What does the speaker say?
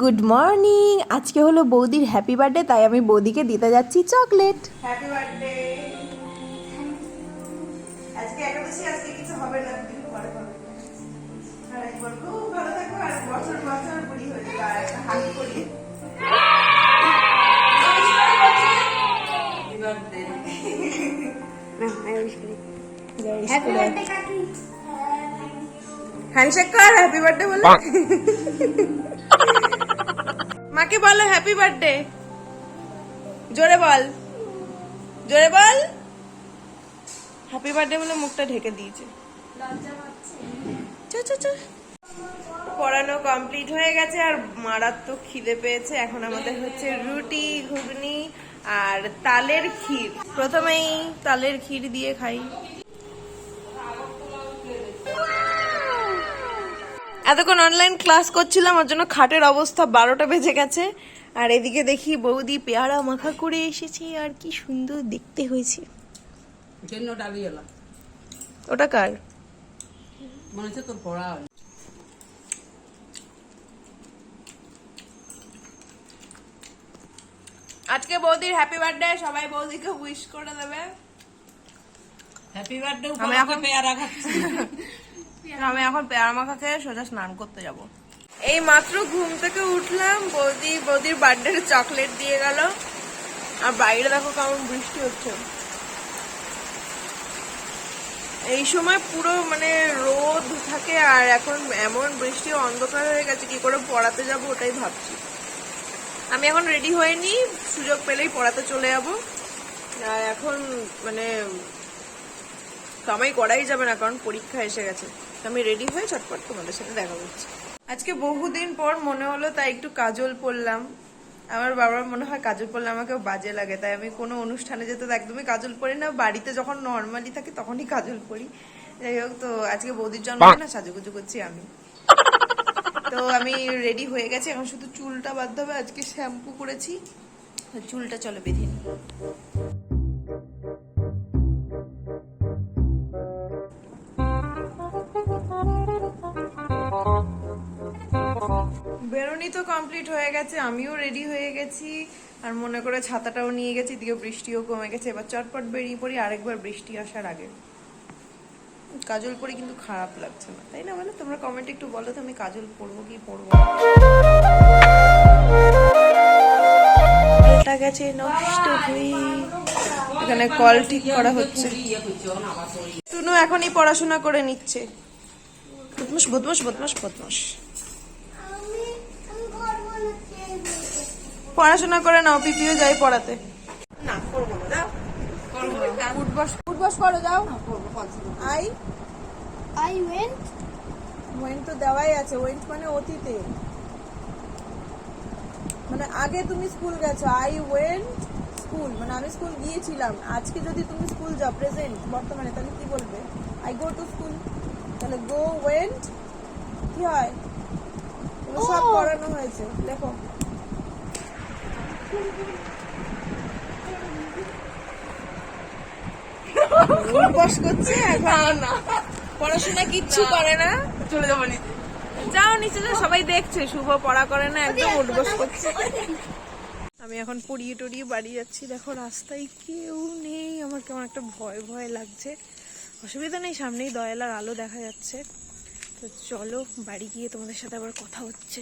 Good morning. আজকে হলো বৌদির হ্যাপি বার্থডে তাই আমি বৌদিকে দিতে যাচ্ছি চকলেট। Happy birthday. আজকে একাদশী আজকে কিছু হবে না কিন্তু পরে হবে। আর একবার খুব ভালো থাকো আর বছর বছর বুড়ি হয়ে যাবে আর একটা হানি করি। হ্যান্ডশেক কর হ্যাপি বার্থডে বলে। মাকে বলো হ্যাপি বার্থডে জোরে বল। জোরে বল। হ্যাপি বার্থডে বলে মুখটা ঢেকে দিয়েছে। পড়ানো কমপ্লিট হয়ে গেছে আর মারাত্মক খিদে পেয়েছে। এখন আমাদের হচ্ছে রুটি, ঘুগনি আর তালের ক্ষীর। প্রথমেই তালের ক্ষীর দিয়ে খাই। এতক্ষণ অনলাইন ক্লাস করছিলাম ওর জন্য খাটের অবস্থা বারোটা বেজে গেছে। আর এদিকে দেখি বৌদি পেয়ারা মাখা করে এসেছে আর কি সুন্দর দেখতে হয়েছে। ওটা কার? মনে হচ্ছে তোর পড়া আজকে বৌদির হ্যাপি বার্থডে সবাই বৌদিকে উইশ করে দেবে। হ্যাপি বার্থডে আমি এখন- পেয়ারা খাচ্ছি। আমি এখন পেয়ারা মাখা খেয়ে সোজা স্নান করতে যাব। এই মাত্র ঘুম থেকে উঠলাম বৌদি বৌদির বার্থডে চকলেট দিয়ে গেল। আর বাইরে দেখো কেমন বৃষ্টি হচ্ছে। এই সময় পুরো মানে রোদ থাকে আর এখন এমন বৃষ্টি অন্ধকার হয়ে গেছে কি করে পড়াতে যাব ওটাই ভাবছি। আমি এখন রেডি হয়নি সুযোগ পেলেই পড়াতে চলে যাব। আর এখন মানে কামাই করাই যাবে না, কারণ পরীক্ষা এসে গেছে। আমি রেডি হয়ে চটপট তোমাদের সাথে দেখা করছি। আজকে বহুদিন পর মনে হলো তাই একটু কাজল পরলাম আমার বাবার মনে হয় কাজল পরলে আমাকে বাজে লাগে, তাই আমি কোনো অনুষ্ঠানে যেতে তো একদমই কাজল পরি না। বাড়িতে যখন নর্মালি থাকি তখনই কাজল পরি যাই হোক, তো আজকে বৌদির জন্য না সাজুগুজু করছি আমি। তো আমি রেডি হয়ে গেছি, এখন শুধু চুলটা বাঁধতে হবে, আজকে শ্যাম্পু করেছি। চুলটা চলো বেঁধে নিই। বেরোনি তো কমপ্লিট হয়ে গেছে, আমিও রেডি হয়ে গেছি। আর মনে করে ছাতাটাও নিয়ে গেছি দিকে বৃষ্টিও কমে গেছে। এবার চটপট বেরিয়ে পড়ি, আরেকবার বৃষ্টি আসার আগে। কাজল পরে কিন্তু খারাপ লাগছে না, তাই না বলো? তোমরা কমেন্ট একটু বলো তো আমি কাজল পরবো কি পরবো। গেছে, নষ্ট এখানে কল ঠিক করা হচ্ছে। করছে না আবার তোর টুনু এখনই পড়াশোনা করে নিচ্ছে। বদমাস বদমাস বদমাস বদমাস পড়াশোনা করে নাও পিপিও যাই পড়াতে। না করব না যাও। উঠবস উঠবস করো যাও। আই? I went. ওয়েন্ট তো দেওয়াই আছে ওয়েন্ট মানে অতীতে। মানে আগে তুমি স্কুল গেছো আই ওয়েন্ট স্কুল। মানে আমি স্কুল গিয়েছিলাম। আজকে যদি তুমি স্কুল যাও প্রেজেন্ট বর্তমানে তাহলে কি বলবে? আই গো টু স্কুল তাহলে গো ওয়েন্ট কি হয়? সব. করানো হয়েছে। দেখো উঠবস করছে এখন? পড়াশোনা কিচ্ছু করে না? চলে যাব নি যাও নিচে যাও সবাই দেখছে শুভ পড়া করে না একদম উঠবস করছে। আমি এখন পড়িয়ে টড়িয়ে বাড়ি যাচ্ছি। দেখো রাস্তায় কেউ নেই। আমার কেমন একটা ভয় ভয় লাগছে। অসুবিধা নেই সামনেই দয়ালার আলো দেখা যাচ্ছে। তো চলো বাড়ি গিয়ে তোমাদের সাথে আবার কথা হচ্ছে।